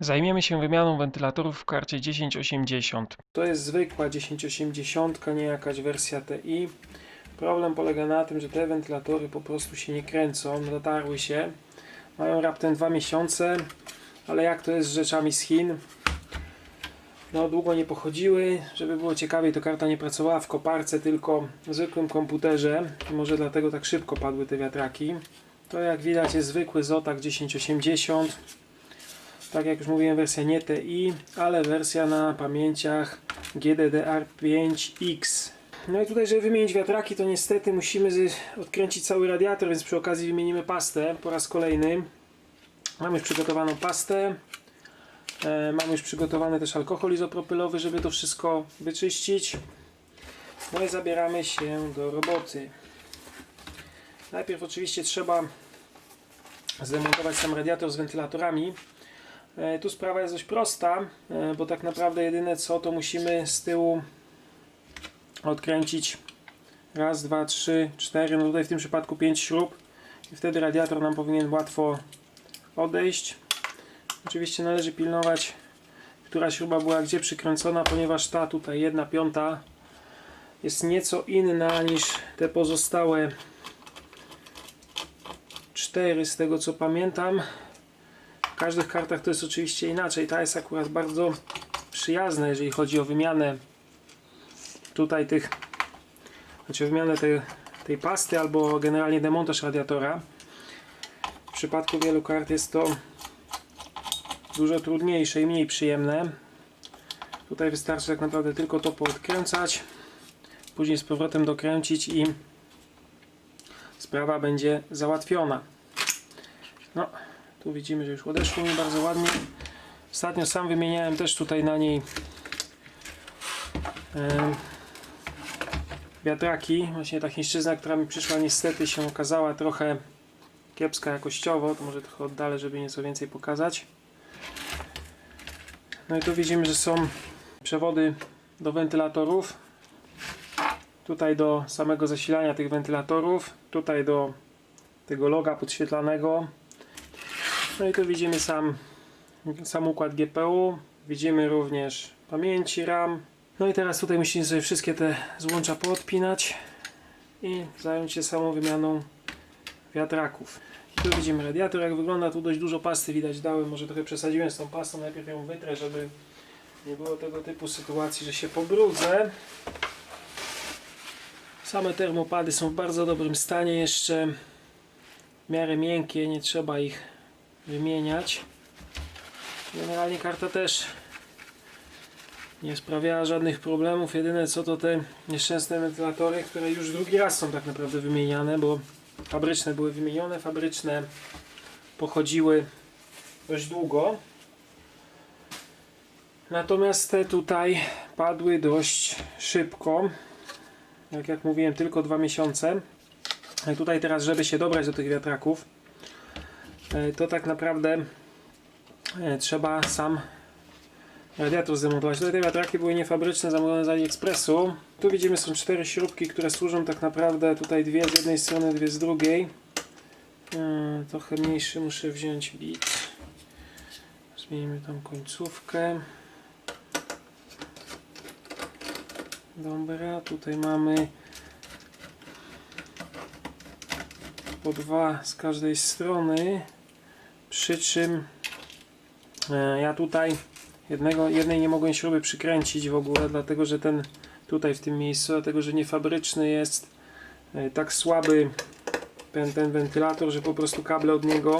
Zajmiemy się wymianą wentylatorów w karcie 1080. To jest zwykła 1080, nie jakaś wersja TI. Problem polega na tym, że te wentylatory po prostu się nie kręcą, zatarły się. Mają raptem 2 miesiące, ale jak to jest z rzeczami z Chin? No długo nie pochodziły, żeby było ciekawiej to karta nie pracowała w koparce, tylko w zwykłym komputerze może dlatego tak szybko padły te wiatraki. To jak widać jest zwykły Zotac 1080 tak jak już mówiłem, wersja nie TI, ale wersja na pamięciach GDDR5X. No i tutaj, żeby wymienić wiatraki, to niestety musimy odkręcić cały radiator, więc przy okazji wymienimy pastę po raz kolejny. Mamy już przygotowaną pastę. E, mamy już przygotowany też alkohol izopropylowy, żeby to wszystko wyczyścić. No i zabieramy się do roboty. Najpierw oczywiście trzeba zdemontować sam radiator z wentylatorami. E, Tu sprawa jest dość prosta, e, bo tak naprawdę jedyne co to musimy z tyłu odkręcić raz, dwa, trzy, cztery, no tutaj w tym przypadku pięć śrub i wtedy radiator nam powinien łatwo odejść. Oczywiście należy pilnować, która śruba była gdzie przykręcona, ponieważ ta tutaj jedna piąta jest nieco inna niż te pozostałe cztery z tego co pamiętam. W każdych kartach to jest oczywiście inaczej. Ta jest akurat bardzo przyjazna, jeżeli chodzi o wymianę tutaj tych, znaczy wymianę tej, tej pasty albo generalnie demontaż radiatora. W przypadku wielu kart jest to dużo trudniejsze i mniej przyjemne. Tutaj wystarczy tak naprawdę tylko to poodkręcać, później z powrotem dokręcić i sprawa będzie załatwiona. No, tu widzimy, że już odeszło mi bardzo ładnie. Ostatnio sam wymieniałem też tutaj na niej wiatraki. Właśnie ta chińszczyzna, która mi przyszła niestety się okazała trochę kiepska jakościowo. To może trochę oddalę, żeby nieco więcej pokazać. No i tu widzimy, że są przewody do wentylatorów. Tutaj do samego zasilania tych wentylatorów. Tutaj do tego loga podświetlanego. No i tu widzimy sam, sam układ GPU. Widzimy również pamięci RAM. No i teraz tutaj musimy sobie wszystkie te złącza poodpinać i zająć się samą wymianą wiatraków. I tu widzimy radiator, jak wygląda. Tu dość dużo pasty widać dałem. Może trochę przesadziłem z tą pastą. Najpierw ją wytrę, żeby nie było tego typu sytuacji, że się pobrudzę. Same termopady są w bardzo dobrym stanie jeszcze. W miarę miękkie, nie trzeba ich wymieniać. Generalnie karta też nie sprawiała żadnych problemów. Jedyne co to te nieszczęsne wentylatory, które już drugi raz są tak naprawdę wymieniane, bo fabryczne były wymienione, fabryczne pochodziły dość długo. Natomiast te tutaj padły dość szybko. Jak, jak mówiłem, tylko dwa miesiące. Tutaj teraz, żeby się dobrać do tych wiatraków, to tak naprawdę e, trzeba sam radiator zdemontować. Tutaj te wiatraki były niefabryczne, zamówione z AliExpressu. Tu widzimy są cztery śrubki, które służą tak naprawdę tutaj dwie z jednej strony, dwie z drugiej. E, Trochę mniejszy muszę wziąć bit. Zmienimy tą końcówkę. Dobra, tutaj mamy po dwa z każdej strony. Przy czym e, ja tutaj jednego, jednej nie mogłem śruby przykręcić w ogóle, dlatego że ten tutaj w tym miejscu, dlatego że niefabryczny jest e, tak słaby ten, ten wentylator, że po prostu kable od niego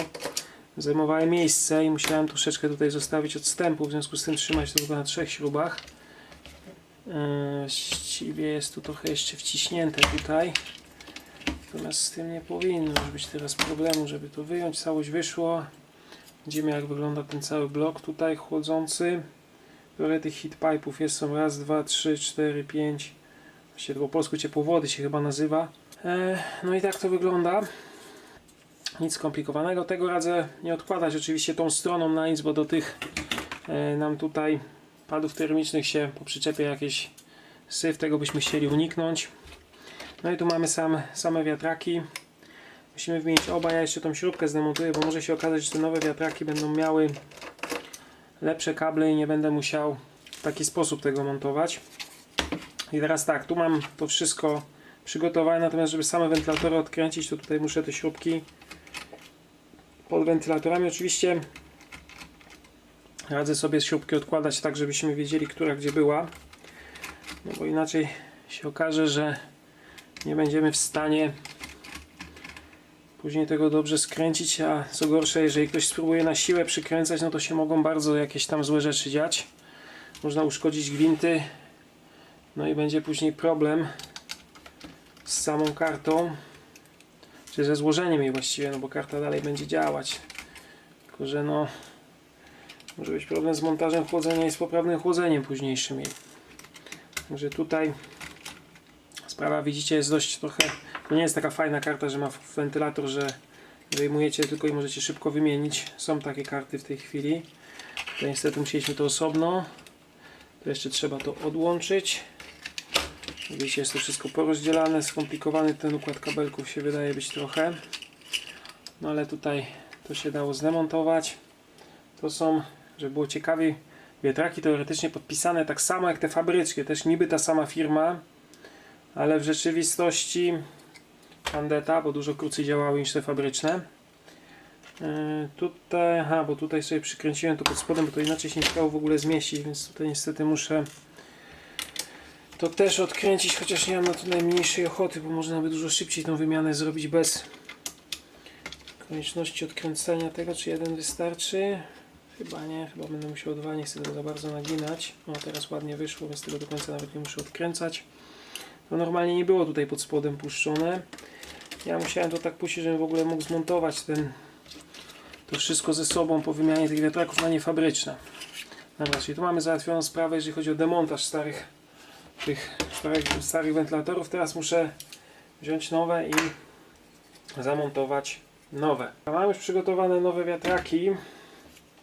zajmowały miejsce i musiałem troszeczkę tutaj zostawić odstępu, w związku z tym trzymać to tylko na trzech śrubach. E, Właściwie jest tu trochę jeszcze wciśnięte tutaj. Natomiast z tym nie powinno być teraz problemu, żeby to wyjąć. Całość wyszło. Widzimy jak wygląda ten cały blok tutaj chłodzący. Biorę tych heat pipe'ów. Jest są raz, dwa, trzy, cztery, pięć. Właściwie po polsku ciepłowody się chyba nazywa. E, no i tak to wygląda. Nic skomplikowanego. Tego radzę nie odkładać oczywiście tą stroną na nic, bo do tych e, nam tutaj padów termicznych się po przyczepie jakieś syf. Tego byśmy chcieli uniknąć. No i tu mamy sam, same wiatraki. Musimy wymienić oba. Ja jeszcze tą śrubkę zdemontuję, bo może się okazać, że te nowe wiatraki będą miały lepsze kable i nie będę musiał w taki sposób tego montować. I teraz tak, tu mam to wszystko przygotowane, natomiast żeby same wentylatory odkręcić, to tutaj muszę te śrubki pod wentylatorami. Oczywiście radzę sobie śrubki odkładać tak, żebyśmy wiedzieli, która gdzie była. No bo inaczej się okaże, że nie będziemy w stanie później tego dobrze skręcić, a co gorsze, jeżeli ktoś spróbuje na siłę przykręcać, no to się mogą bardzo jakieś tam złe rzeczy dziać. Można uszkodzić gwinty, no i będzie później problem z samą kartą, czy ze złożeniem jej właściwie, no bo karta dalej będzie działać. Tylko, że no może być problem z montażem chłodzenia i z poprawnym chłodzeniem późniejszym jej. Także tutaj sprawa widzicie jest dość trochę, to nie jest taka fajna karta, że ma wentylator, że wyjmujecie tylko i możecie szybko wymienić. Są takie karty w tej chwili. To niestety musieliśmy to osobno. To jeszcze trzeba to odłączyć. Widzicie, jest to wszystko porozdzielane, skomplikowany ten układ kabelków się wydaje być trochę. No ale tutaj to się dało zdemontować. To są, żeby było ciekawiej, wiatraki teoretycznie podpisane tak samo jak te fabryczkie, też niby ta sama firma, ale w rzeczywistości Andeta, bo dużo krócej działały niż te fabryczne. Yy, tutaj, aha, bo tutaj sobie przykręciłem to pod spodem, bo to inaczej się nie chciało w ogóle zmieścić, więc tutaj niestety muszę to też odkręcić, chociaż nie mam na to najmniejszej ochoty, bo można by dużo szybciej tą wymianę zrobić bez konieczności odkręcenia tego, czy jeden wystarczy. Chyba nie, chyba będę musiał dwa, nie chcę tego za bardzo naginać. O, teraz ładnie wyszło, więc tego do końca nawet nie muszę odkręcać. To normalnie nie było tutaj pod spodem puszczone. Ja musiałem to tak puścić, żebym w ogóle mógł zmontować ten, to wszystko ze sobą po wymianie tych wiatraków na niefabryczne. Dobra, czyli tu mamy załatwioną sprawę, jeżeli chodzi o demontaż starych tych starych, starych wentylatorów. Teraz muszę wziąć nowe i zamontować nowe. Mam już przygotowane nowe wiatraki.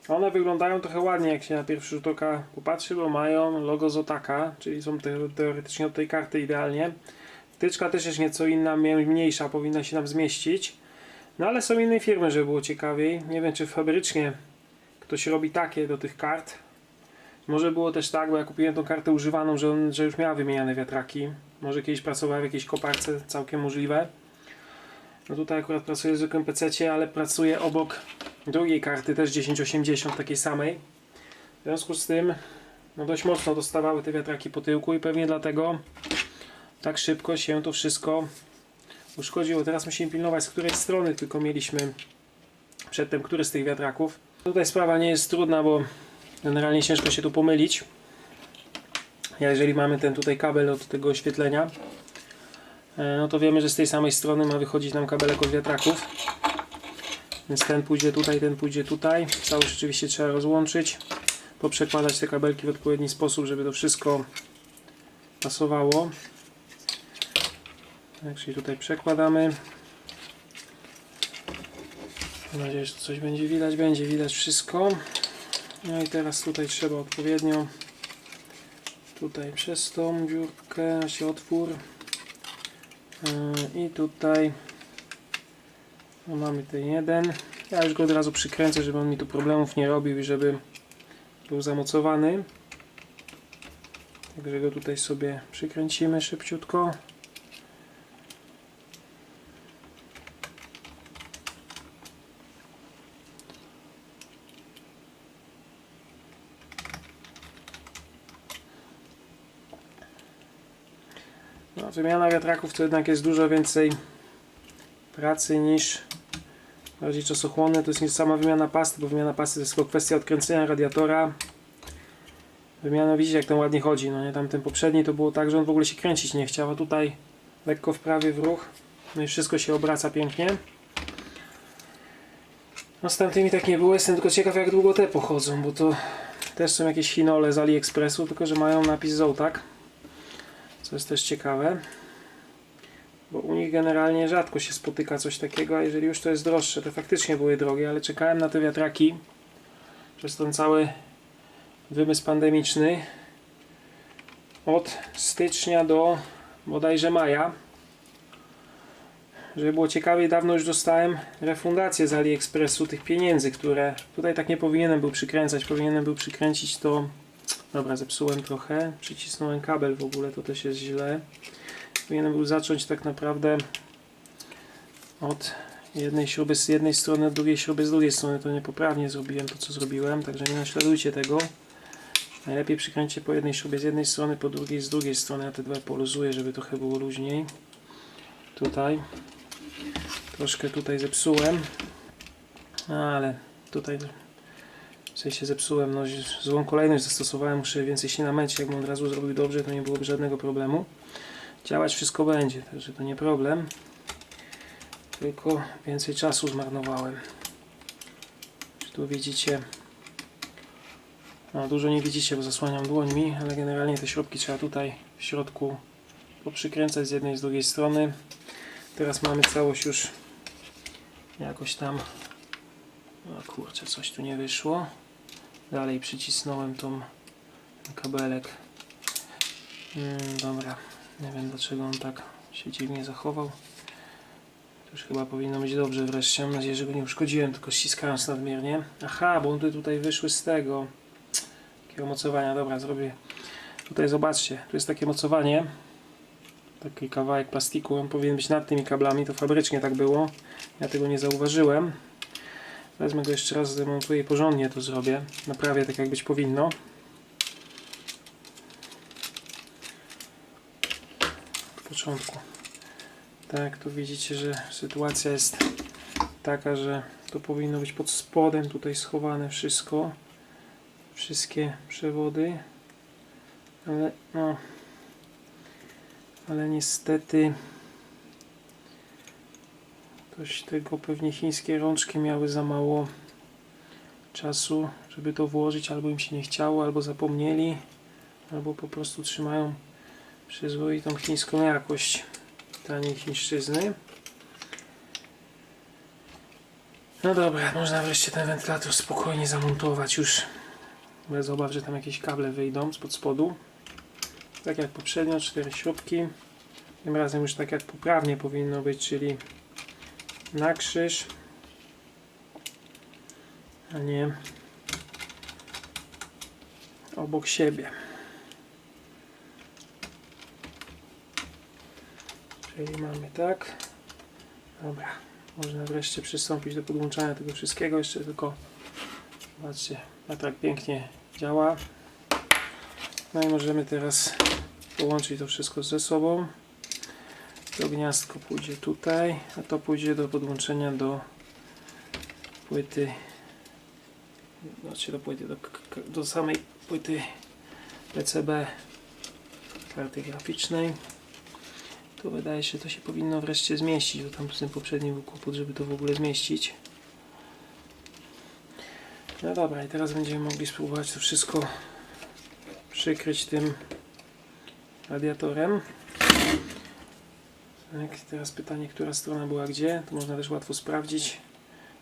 One wyglądają trochę ładnie, jak się na pierwszy rzut oka popatrzy, bo mają logo Zotaka, czyli są te, teoretycznie od tej karty idealnie. Wtyczka też jest nieco inna, mniejsza, powinna się nam zmieścić. No ale są inne firmy, żeby było ciekawiej. Nie wiem, czy fabrycznie ktoś robi takie do tych kart. Może było też tak, bo ja kupiłem tą kartę używaną, że, on, że już miała wymieniane wiatraki. Może kiedyś pracowała w jakiejś koparce, całkiem możliwe. No tutaj akurat pracuję w zwykłym PC, ale pracuję obok drugiej karty, też 1080, takiej samej. W związku z tym, no dość mocno dostawały te wiatraki po tyłku i pewnie dlatego tak szybko się to wszystko uszkodziło. Teraz musimy pilnować, z której strony tylko mieliśmy przedtem, który z tych wiatraków. Tutaj sprawa nie jest trudna, bo generalnie ciężko się tu pomylić. Jeżeli mamy ten tutaj kabel od tego oświetlenia, e, no to wiemy, że z tej samej strony ma wychodzić nam kabelek od wiatraków. Więc ten pójdzie tutaj, ten pójdzie tutaj. Całość rzeczywiście trzeba rozłączyć. Poprzekładać te kabelki w odpowiedni sposób, żeby to wszystko pasowało. Tak, czyli tutaj przekładamy. Mam nadzieję, że coś będzie widać. Będzie widać wszystko. No i teraz tutaj trzeba odpowiednio tutaj przez tą dziurkę się otwór Yy, i tutaj no mamy ten jeden ja już go od razu przykręcę, żeby on mi tu problemów nie robił i żeby był zamocowany także go tutaj sobie przykręcimy szybciutko wymiana wiatraków to jednak jest dużo więcej pracy niż bardziej czasochłonne. To jest nie sama wymiana pasty, bo wymiana pasty to jest tylko kwestia odkręcenia radiatora. Wymiana, widzicie jak to ładnie chodzi. No nie, tamten poprzedni to było tak, że on w ogóle się kręcić nie chciał, a tutaj lekko wprawie w ruch. No i wszystko się obraca pięknie. No z tamtymi tak nie było, jestem tylko ciekaw jak długo te pochodzą, bo to też są jakieś chinole z AliExpressu, tylko że mają napis Zotak co jest też ciekawe bo u nich generalnie rzadko się spotyka coś takiego, a jeżeli już to jest droższe, to faktycznie były drogie, ale czekałem na te wiatraki przez ten cały wymysł pandemiczny od stycznia do bodajże maja żeby było ciekawiej, dawno już dostałem refundację z AliExpressu tych pieniędzy, które tutaj tak nie powinienem był przykręcać. Powinienem był przykręcić to. Dobra, zepsułem trochę. Przycisnąłem kabel w ogóle, to też jest źle. Powinienem był zacząć tak naprawdę od jednej śruby z jednej strony, od drugiej śruby z drugiej strony. To niepoprawnie zrobiłem to, co zrobiłem, także nie naśladujcie tego. Najlepiej przykręćcie po jednej śrubie z jednej strony, po drugiej z drugiej strony. Ja te dwa poluzuję, żeby trochę było luźniej. Tutaj. Troszkę tutaj zepsułem. Ale tutaj w sensie zepsułem, no złą kolejność zastosowałem, muszę więcej się namęcić. Jakbym od razu zrobił dobrze, to nie byłoby żadnego problemu. Działać wszystko będzie, także to nie problem. Tylko więcej czasu zmarnowałem. Tu widzicie no, dużo nie widzicie, bo zasłaniam dłońmi, ale generalnie te śrubki trzeba tutaj w środku poprzykręcać z jednej i z drugiej strony. Teraz mamy całość już jakoś tam. O kurczę, coś tu nie wyszło. Dalej przycisnąłem tą kabelek. Mm, dobra, nie wiem dlaczego on tak się dziwnie zachował. Już chyba powinno być dobrze wreszcie. Mam nadzieję, że go nie uszkodziłem, tylko ściskając nadmiernie. Aha, bo tutaj wyszły z tego takiego mocowania. Dobra, zrobię. Tutaj zobaczcie, tu jest takie mocowanie. Taki kawałek plastiku, on powinien być nad tymi kablami, to fabrycznie tak było. Ja tego nie zauważyłem. Wezmę go jeszcze raz, zdemontuję i porządnie to zrobię. Naprawię tak jak być powinno. W początku. Tak, tu widzicie, że sytuacja jest taka, że to powinno być pod spodem tutaj schowane wszystko wszystkie przewody ale no ale niestety coś tego pewnie chińskie rączki miały za mało czasu żeby to włożyć albo im się nie chciało albo zapomnieli albo po prostu trzymają przyzwoitą chińską jakość taniej chińszczyzny no dobra, można wreszcie ten wentylator spokojnie zamontować już bez obaw, że tam jakieś kable wyjdą spod spodu. Tak jak poprzednio, cztery śrubki. Tym razem już tak jak poprawnie powinno być, czyli na krzyż, a nie obok siebie. Czyli mamy tak. Dobra, można wreszcie przystąpić do podłączania tego wszystkiego. Jeszcze tylko zobaczcie, a tak pięknie działa. No i możemy teraz połączyć to wszystko ze sobą. To gniazdko pójdzie tutaj, a to pójdzie do podłączenia do płyty znaczy do płyty, do, do samej płyty PCB karty graficznej. Tu wydaje się, to się powinno wreszcie zmieścić, bo tam z tym poprzednim był kłopot, żeby to w ogóle zmieścić. No dobra, i teraz będziemy mogli spróbować to wszystko przykryć tym radiatorem. Tak, teraz pytanie, która strona była gdzie, to można też łatwo sprawdzić.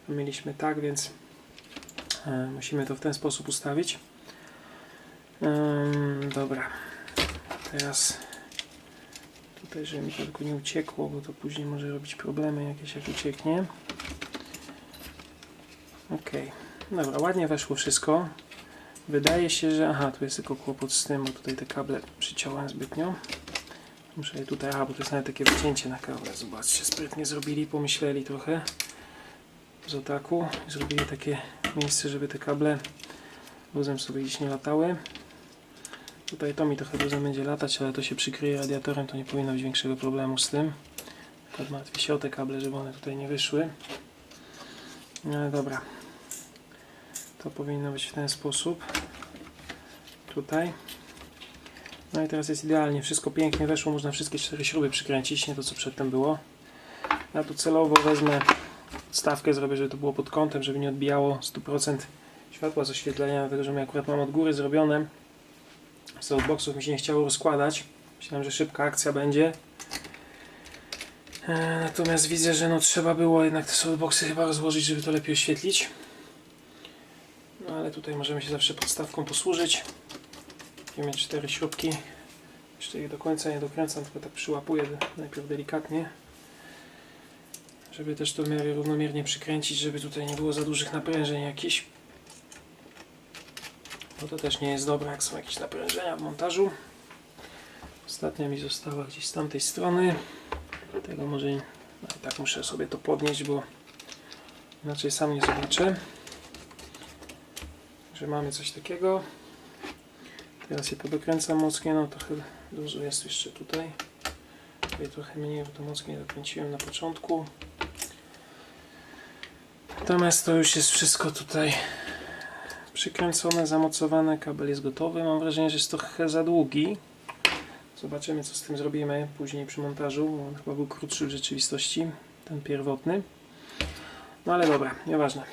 Mieliśmy tak, więc e, musimy to w ten sposób ustawić. Dobra, teraz tutaj, żeby mi to tylko nie uciekło, bo to później może robić problemy jakieś jak ucieknie. Okay. Dobra, ładnie weszło wszystko. Wydaje się, że... Aha, tu jest tylko kłopot z tym, bo tutaj te kable przyciąłem zbytnio. Muszę je tutaj... Aha, bo to jest nawet takie wycięcie na kable. Zobaczcie, sprytnie zrobili, pomyśleli trochę z otaku. Zrobili takie miejsce, żeby te kable luzem sobie gdzieś nie latały. Tutaj to mi trochę luzem będzie latać, ale to się przykryje radiatorem, to nie powinno być większego problemu z tym. Martwię się o te kable, żeby one tutaj nie wyszły. No dobra. To powinno być w ten sposób. Tutaj. No i teraz jest idealnie. Wszystko pięknie weszło. Można wszystkie cztery śruby przykręcić, nie to co przedtem było. Ja tu celowo wezmę stawkę, zrobię, żeby to było pod kątem, żeby nie odbijało 100% światła z oświetlenia, dlatego że my akurat mam od góry zrobione. Softboxów mi się nie chciało rozkładać. Myślałem, że szybka akcja będzie. E, natomiast widzę, że no trzeba było jednak te softboxy chyba rozłożyć, żeby to lepiej oświetlić. No ale tutaj możemy się zawsze podstawką posłużyć. Mieć cztery śrubki. Jeszcze je do końca nie dokręcam, tylko tak przyłapuję najpierw delikatnie. żeby też to w równomiernie przykręcić, żeby tutaj nie było za dużych naprężeń jakichś. Bo to też nie jest dobre, jak są jakieś naprężenia w montażu. Ostatnia mi została gdzieś z tamtej strony. Tego może no i tak muszę sobie to podnieść, bo inaczej sam nie zobaczę. Że mamy coś takiego. Teraz je podokręcam mocniej, no trochę dużo jest jeszcze tutaj. Tutaj trochę mniej, bo to mocniej dokręciłem na początku. Natomiast to już jest wszystko tutaj przykręcone, zamocowane, kabel jest gotowy. Mam wrażenie, że jest trochę za długi. Zobaczymy co z tym zrobimy później przy montażu, on chyba był krótszy w rzeczywistości, ten pierwotny. No ale dobra, nieważne.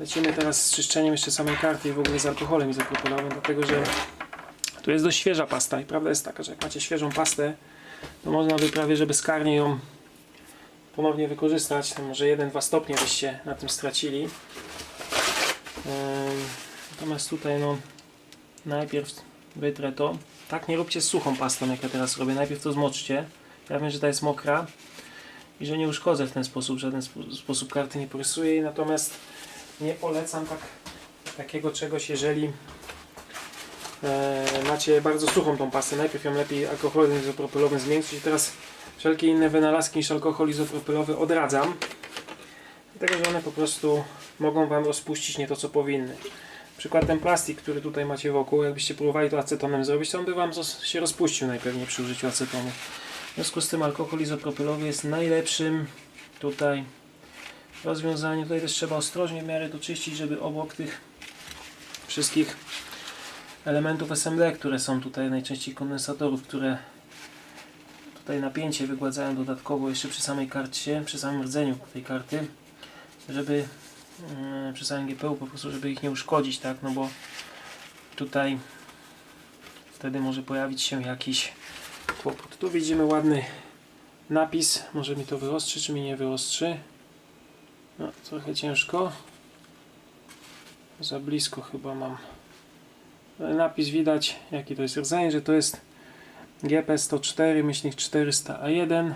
Lecimy teraz z czyszczeniem jeszcze samej karty i w ogóle z alkoholem izopropylowym, dlatego że tu jest dość świeża pasta i prawda jest taka, że jak macie świeżą pastę, to można by prawie, że bezkarnie ją ponownie wykorzystać. Może 1-2 stopnie byście na tym stracili. Natomiast tutaj no najpierw wytrę to. Tak nie róbcie z suchą pastą, jak ja teraz robię. Najpierw to zmoczcie. Ja wiem, że ta jest mokra i że nie uszkodzę w ten sposób, w żaden spo sposób karty nie porysuję. Natomiast nie polecam tak, takiego czegoś, jeżeli e, macie bardzo suchą tą pastę. Najpierw ją lepiej alkoholem izopropylowym zmiękczyć. Teraz wszelkie inne wynalazki niż alkohol izopropylowy odradzam. Dlatego, że one po prostu mogą Wam rozpuścić nie to, co powinny. Przykład ten plastik, który tutaj macie wokół, jakbyście próbowali to acetonem zrobić, to on by Wam się rozpuścił najpewniej przy użyciu acetonu. W związku z tym alkohol izopropylowy jest najlepszym tutaj rozwiązaniem. Tutaj też trzeba ostrożnie w miarę doczyścić, żeby obok tych wszystkich elementów SMD, które są tutaj, najczęściej kondensatorów, które tutaj napięcie wygładzają dodatkowo jeszcze przy samej karcie, przy samym rdzeniu tej karty, żeby yy, przy samym GPU po prostu, żeby ich nie uszkodzić, tak, no bo tutaj wtedy może pojawić się jakiś kłopot. Tu widzimy ładny napis, może mi to wyostrzy, czy mi nie wyostrzy. No, trochę ciężko. Za blisko chyba mam. Ale napis widać, jaki to jest rdzeń, że to jest GP104-400A1,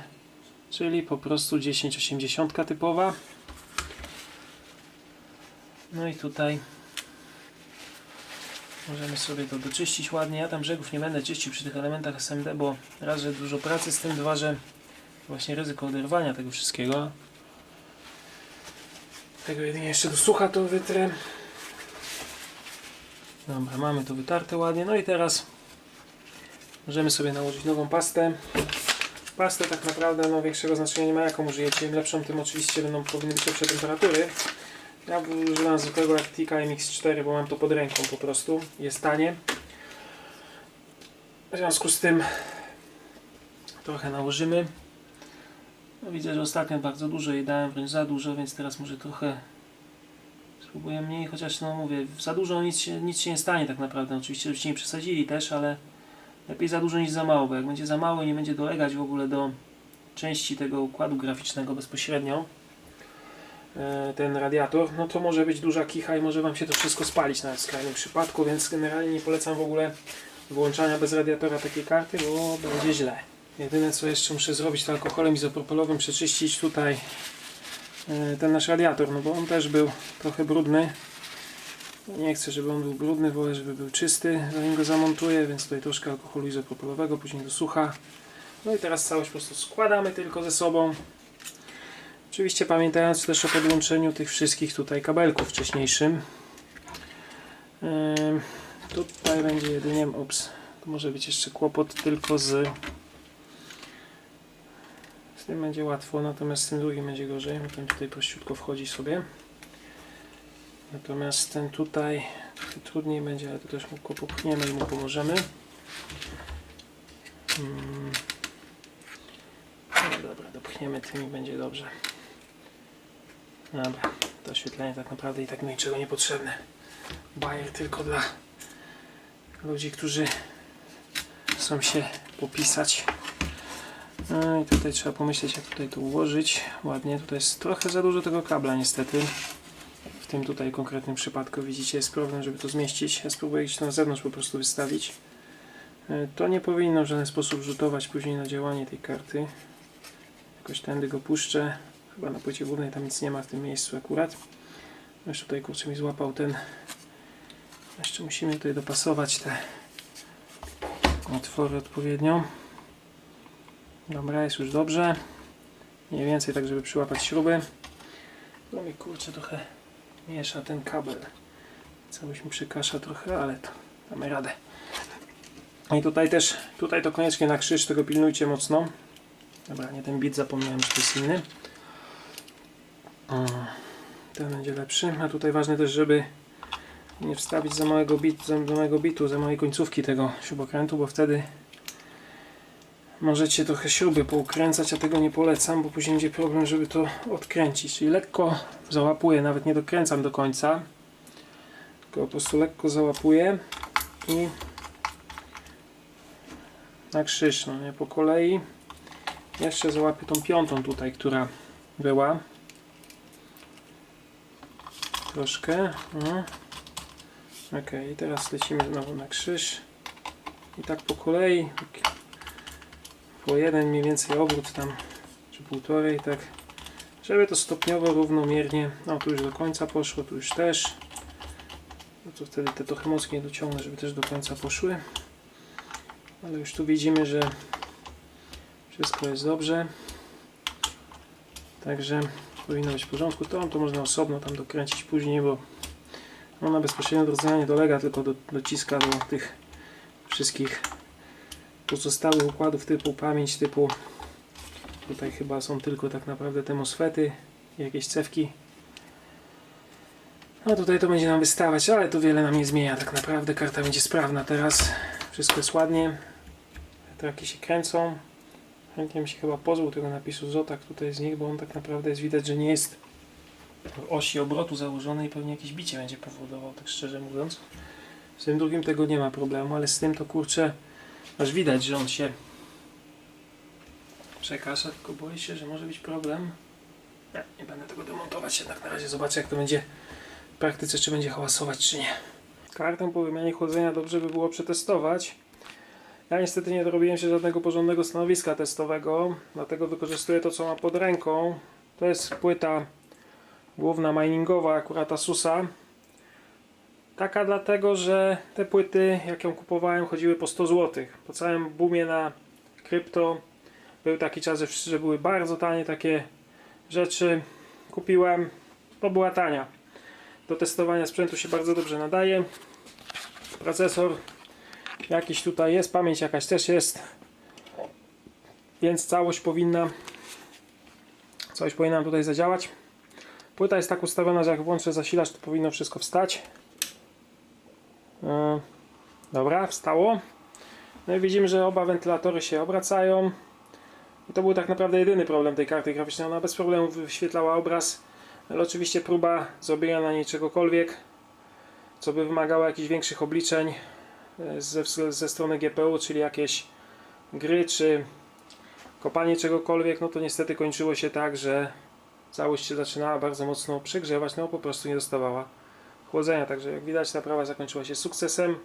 czyli po prostu 1080 typowa. No i tutaj możemy sobie to doczyścić ładnie. Ja tam brzegów nie będę czyścił przy tych elementach SMD, bo raz, że dużo pracy z tym, dwa, że właśnie ryzyko oderwania tego wszystkiego. Tego jedynie jeszcze do sucha to wytrę. Dobra, mamy to wytarte ładnie. No i teraz możemy sobie nałożyć nową pastę. Pastę tak naprawdę no, większego znaczenia nie ma jaką użyjecie. Im lepszą, tym oczywiście będą powinny być lepsze temperatury. Ja używam zwykłego Arctica MX4, bo mam to pod ręką po prostu. Jest tanie. W związku z tym trochę nałożymy. No, widzę, że ostatnio bardzo dużo jej dałem, wręcz za dużo, więc teraz może trochę spróbuję mniej, chociaż no mówię, za dużo nic się, nic się nie stanie tak naprawdę. Oczywiście, żebyście nie przesadzili też, ale lepiej za dużo niż za mało, bo jak będzie za mało i nie będzie dolegać w ogóle do części tego układu graficznego bezpośrednio e, ten radiator, no to może być duża kicha i może Wam się to wszystko spalić nawet w skrajnym przypadku, więc generalnie nie polecam w ogóle wyłączania bez radiatora takiej karty, bo będzie źle. Jedyne co jeszcze muszę zrobić to alkoholem izopropylowym, przeczyścić tutaj e, ten nasz radiator, no bo on też był trochę brudny. Nie chcę, żeby on był brudny, wolę, żeby był czysty, zanim go zamontuję, więc tutaj troszkę alkoholu izopropylowego, później do sucha. No i teraz całość po prostu składamy tylko ze sobą. Oczywiście pamiętając też o podłączeniu tych wszystkich tutaj kabelków wcześniejszym. Ym, tutaj będzie jedynie, ups, to może być jeszcze kłopot tylko z tym będzie łatwo, natomiast z tym drugim będzie gorzej, ten tutaj prościutko wchodzi sobie. Natomiast ten tutaj trudniej będzie, ale to też mu popchniemy i mu pomożemy. Mm. No dobra, dopchniemy tym i będzie dobrze. Dobra, to oświetlenie tak naprawdę i tak do niczego niepotrzebne. Bajer tylko dla ludzi, którzy chcą się popisać. No i tutaj trzeba pomyśleć, jak tutaj to ułożyć ładnie. Tutaj jest trochę za dużo tego kabla niestety. W tym tutaj konkretnym przypadku widzicie jest problem, żeby to zmieścić. Ja spróbuję gdzieś na zewnątrz po prostu wystawić. E, To nie powinno w żaden sposób rzutować później na działanie tej karty. Jakoś tędy go puszczę. Chyba na płycie głównej tam nic nie ma w tym miejscu akurat. Jeszcze tutaj kurczę mi złapał ten. Jeszcze musimy tutaj dopasować te otwory odpowiednio. Dobra, jest już dobrze. Mniej więcej tak, żeby przyłapać śruby. No mi kurczę trochę miesza ten kabel. Całość mi przykasza trochę, ale to damy radę. I tutaj też, tutaj to koniecznie na krzyż, tego pilnujcie mocno. Dobra, nie ten bit zapomniałem, że to jest inny. Ten będzie lepszy. A tutaj ważne też, żeby nie wstawić za małego, bit, za małego bitu, za małej końcówki tego śrubokrętu, bo wtedy możecie trochę śruby poukręcać, a tego nie polecam, bo później będzie problem, żeby to odkręcić. Czyli lekko załapuję, nawet nie dokręcam do końca, tylko po prostu lekko załapuję i na krzyż, no nie, po kolei. Jeszcze załapię tą piątą tutaj, która była. Troszkę. No. Ok, teraz lecimy znowu na krzyż. I tak po kolei. Po jeden mniej więcej obrót tam, czy półtorej, tak. Żeby to stopniowo, równomiernie. No tu już do końca poszło, tu już też. No to wtedy te trochę mocniej dociągnę, żeby też do końca poszły. Ale już tu widzimy, że wszystko jest dobrze. Także powinno być w porządku. To, to można osobno tam dokręcić później, bo ona bezpośrednio do rdzenia nie dolega, tylko do, dociska do tych wszystkich pozostałych układów typu pamięć, typu tutaj chyba są tylko tak naprawdę te MOSFETy jakieś cewki. No tutaj to będzie nam wystawać, ale to wiele nam nie zmienia tak naprawdę. Karta będzie sprawna teraz. Wszystko jest ładnie. Traki się kręcą. Chętnie bym się chyba pozbył tego napisu Zotak tutaj z nich, bo on tak naprawdę jest widać, że nie jest w osi obrotu założony i pewnie jakieś bicie będzie powodował, tak szczerze mówiąc. Z tym drugim tego nie ma problemu, ale z tym to kurczę, aż widać, że on się przekasza, tylko boję się, że może być problem. Nie, nie będę tego demontować, jednak na razie zobaczę jak to będzie w praktyce, czy będzie hałasować, czy nie. Kartę po wymianie chłodzenia dobrze by było przetestować. Ja niestety nie dorobiłem się żadnego porządnego stanowiska testowego, dlatego wykorzystuję to, co mam pod ręką. To jest płyta główna miningowa, akurat Asusa. Taka dlatego, że te płyty, jak ją kupowałem, chodziły po 100 zł. Po całym boomie na krypto był taki czas, że- były bardzo tanie takie rzeczy. Kupiłem, to była tania. Do testowania sprzętu się bardzo dobrze nadaje. Procesor jakiś tutaj jest, pamięć jakaś też jest, więc całość powinna coś powinna tutaj zadziałać. Płyta jest tak ustawiona, że jak włączę zasilacz, to powinno wszystko wstać. Yy, dobra, wstało. No i widzimy, że oba wentylatory się obracają. I to był tak naprawdę jedyny problem tej karty graficznej. Ona bez problemu wyświetlała obraz, ale oczywiście próba zrobienia na niej czegokolwiek, co by wymagało jakichś większych obliczeń, ze, ze strony GPU, czyli jakieś gry, czy kopanie czegokolwiek, no to niestety kończyło się tak, że całość się zaczynała bardzo mocno przegrzewać, no po prostu nie dostawała chłodzenia. Także jak widać ta prawa zakończyła się sukcesem.